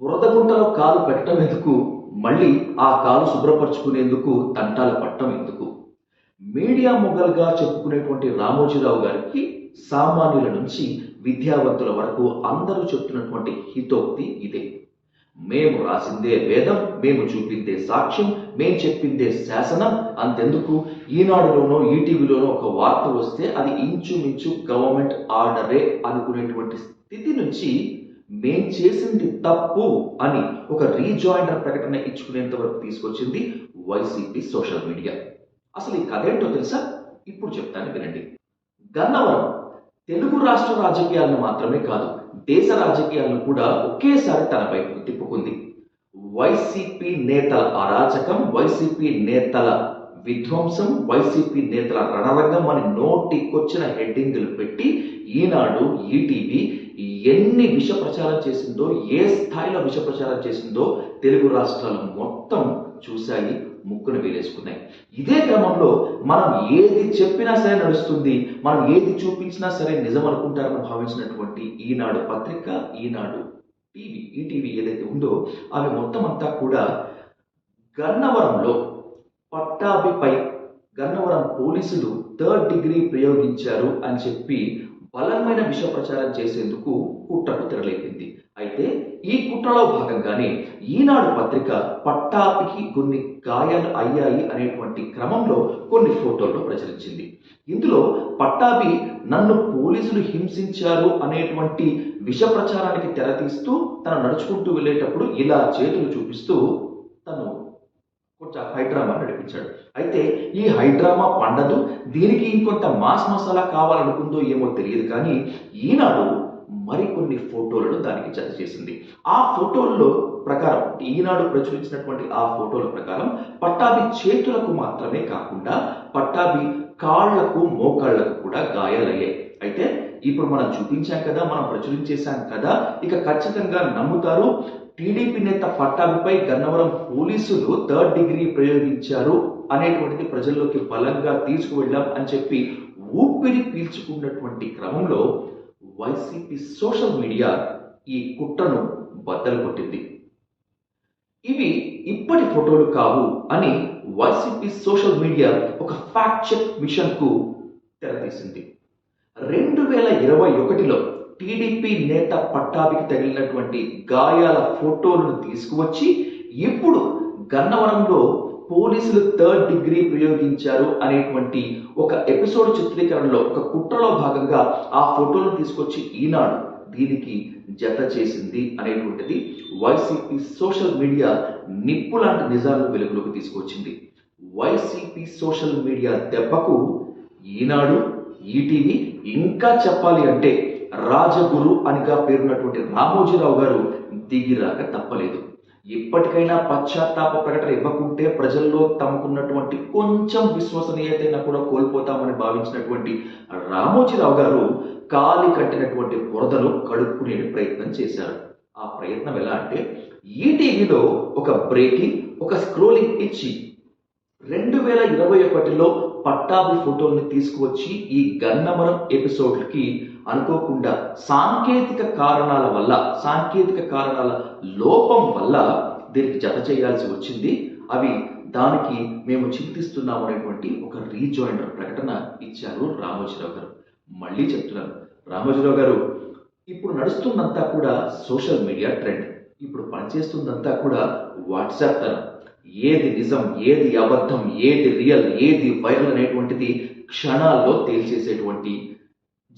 బురదగుంటలో కాలు పెట్టడం ఎందుకు మళ్ళీ ఆ కాలు శుభ్రపరచుకునేందుకు? తంటాలు పట్టడం ఎందుకు? మీడియా మొగల్గా చెప్పుకునేటువంటి రామోజీరావు గారికి సామాన్యుల నుంచి విద్యావంతుల వరకు అందరూ చెప్తున్నటువంటి హితోక్తి ఇదే. మేము రాసిందే వేదం మేము చూపిందే సాక్ష్యం మేము చెప్పిందే శాసనం. అంతెందుకు? ఈనాడులోనో ఈటీవీలోనో ఒక వార్త వస్తే అది ఇంచుమించు గవర్నమెంట్ ఆర్డరే అనుకునేటువంటి స్థితి నుంచి మేం చేసింది తప్పు అని ఒక రీజాయినర్ ప్రకటన ఇచ్చుకునేంత వరకు తీసుకొచ్చింది వైసీపీ సోషల్ మీడియా. అసలు ఈ కథ ఏంటో తెలుసా? ఇప్పుడు చెప్తాను వినండి. గన్నవరం తెలుగు రాష్ట్ర రాజకీయాలను మాత్రమే కాదు దేశ రాజకీయాలను కూడా ఒకేసారి తన వైపుకు తిప్పుకుంది. వైసీపీ నేతల అరాచకం వైసీపీ నేతల విధ్వంసం వైసీపీ నేతల రణరంగం అని నోటికొచ్చిన హెడ్డింగులు పెట్టి ఈనాడు ఈటీవీ ఎన్ని విష ప్రచారం చేసిందో ఏ స్థాయిలో విష ప్రచారం చేసిందో తెలుగు రాష్ట్రాలు మొత్తం చూశాయి ముక్కును వేలేసుకున్నాయి. ఇదే క్రమంలో మనం ఏది చెప్పినా సరే నడుస్తుంది మనం ఏది చూపించినా సరే నిజం అనుకుంటారని భావించినటువంటి ఈనాడు పత్రిక ఈనాడు టీవీ ఈటీవీ ఏదైతే ఉందో అవి మొత్తం అంతా కూడా గన్నవరంలో పట్టాభిపై గన్నవరం పోలీసులు థర్డ్ డిగ్రీ ప్రయోగించారు అని చెప్పి బలమైన విష ప్రచారం చేసేందుకు కుట్రకు తెరలేపింది. అయితే ఈ కుట్రలో భాగంగానే ఈనాడు పత్రిక పట్టాపికి కొన్ని గాయాలు అయ్యాయి అనేటువంటి క్రమంలో కొన్ని ఫోటోలను ప్రచురించింది. ఇందులో పట్టాభి నన్ను పోలీసులు హింసించారు అనేటువంటి విష ప్రచారానికి తెరతీస్తూ తను నడుచుకుంటూ వెళ్ళేటప్పుడు ఇలా చేతులు చూపిస్తూ తను కొంచెం హైడ్రామా నడిపించాడు. అయితే ఈ హైడ్రామా పండదు దీనికి ఇంకొంత మాస్ మసాలా కావాలనుకుందో ఏమో తెలియదు కానీ ఈనాడు మరికొన్ని ఫోటోలను దానికి జత చేసింది. ఆ ఫోటోల్లో ప్రకారం ఈనాడు ప్రచురించినటువంటి ఆ ఫోటోల ప్రకారం పట్టాభి చేతులకు మాత్రమే కాకుండా పట్టాభి కాళ్ళకు మోకాళ్ళకు కూడా గాయాలయ్యాయి. అయితే ఇప్పుడు మనం చూపించాం కదా మనం ప్రచురించేశాం కదా ఇక ఖచ్చితంగా నమ్ముతారు టీడీపీ నేత పట్టాభిపై గన్నవరం పోలీసులు థర్డ్ డిగ్రీ ప్రయోగించారు అనేటువంటిది ప్రజల్లోకి బలంగా తీసుకువెళ్ళాం అని చెప్పి ఊపిరి పీల్చుకున్నటువంటి క్రమంలో వైసీపీ సోషల్ మీడియా ఈ కుట్రను బద్దలు కొట్టింది ఇవి ఇప్పటి ఫోటోలు కావు అని వైసీపీ సోషల్ మీడియా ఒక ఫ్యాక్ట్ చెక్ మిషన్కు తెరతీసింది. రెండు వేల ఇరవై ఒకటిలో టీడీపీ నేత పట్టాభికి తగిలినటువంటి గాయాల ఫోటోలను తీసుకువచ్చి ఇప్పుడు గన్నవరంలో పోలీసులు థర్డ్ డిగ్రీ ప్రయోగించారు అనేటువంటి ఒక ఎపిసోడ్ చిత్రీకరణలో ఒక కుట్రలో భాగంగా ఆ ఫోటోలను తీసుకొచ్చి ఈనాడు దీనికి జత చేసింది అనేటువంటిది వైసీపీ సోషల్ మీడియా నిప్పు లాంటి నిజాలను వెలుగులోకి తీసుకొచ్చింది. వైసీపీ సోషల్ మీడియా దెబ్బకు ఈనాడు ఈటీవీ ఇంకా చెప్పాలి అంటే రాజగురు అనిగా పేరున్నటువంటి రామోజీరావు గారు దిగిరాక తప్పలేదు. ఇప్పటికైనా పశ్చాత్తాప ప్రకటన ఇవ్వకుంటే ప్రజల్లో తమకున్నటువంటి కొంచెం విశ్వసనీయతైనా కూడా కోల్పోతామని భావించినటువంటి రామోజీరావు గారు కాలి కట్టినటువంటి బురదను కడుక్కునే ప్రయత్నం చేశారు. ఆ ప్రయత్నం ఎలా అంటే ఈటీవీలో ఒక బ్రేకింగ్ ఒక స్క్రోలింగ్ ఇచ్చి రెండు వేల ఇరవై ఒకటిలో పట్టాభి ఫోటోల్ని తీసుకువచ్చి ఈ గన్నవరం ఎపిసోడ్కి అనుకోకుండా సాంకేతిక కారణాల వల్ల సాంకేతిక కారణాల లోపం వల్ల దీనికి జత చేయాల్సి వచ్చింది. అవి దానికి మేము చింతిస్తున్నాము అనేటువంటి ఒక రీజాయినర్ ప్రకటన ఇచ్చారు రామోజీరావు గారు. మళ్ళీ చెప్తున్నాను. రామోజీరావు గారు ఇప్పుడు నడుస్తున్నంతా కూడా సోషల్ మీడియా ట్రెండ్. ఇప్పుడు పనిచేస్తుందంతా కూడా వాట్సాప్ తరం. ఏది నిజం ఏది అబద్ధం ఏది రియల్ ఏది వైరల్ అనేటువంటిది క్షణాల్లో తేల్చేసేటువంటి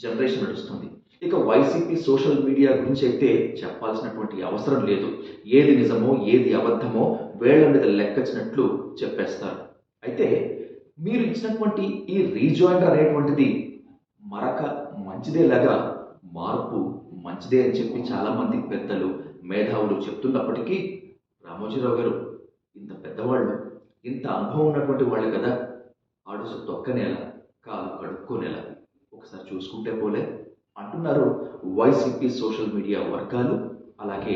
జనరేషన్ నడుస్తుంది. ఇక వైసీపీ సోషల్ మీడియా గురించి అయితే చెప్పాల్సినటువంటి అవసరం లేదు. ఏది నిజమో ఏది అబద్ధమో వేళ్ళ మీద లెక్కచ్చినట్లు చెప్పేస్తారు. అయితే మీరు ఇచ్చినటువంటి ఈ రీజాయినర్ అనేటువంటిది మరక మంచిదేలాగా మార్పు మంచిదే అని చెప్పి చాలామంది పెద్దలు మేధావులు చెప్తున్నప్పటికీ రామోజీరావు గారు పెద్దవాళ్ళు. ఇంత అనుభవం ఉన్నటువంటి వాళ్ళు కదా. ఆడుసు తొక్కనేలా కాలు కడుక్కోనేలా ఒకసారి చూసుకుంటే పోలే. అంటున్నారు వైసీపీ సోషల్ మీడియా వర్గాలు అలాగే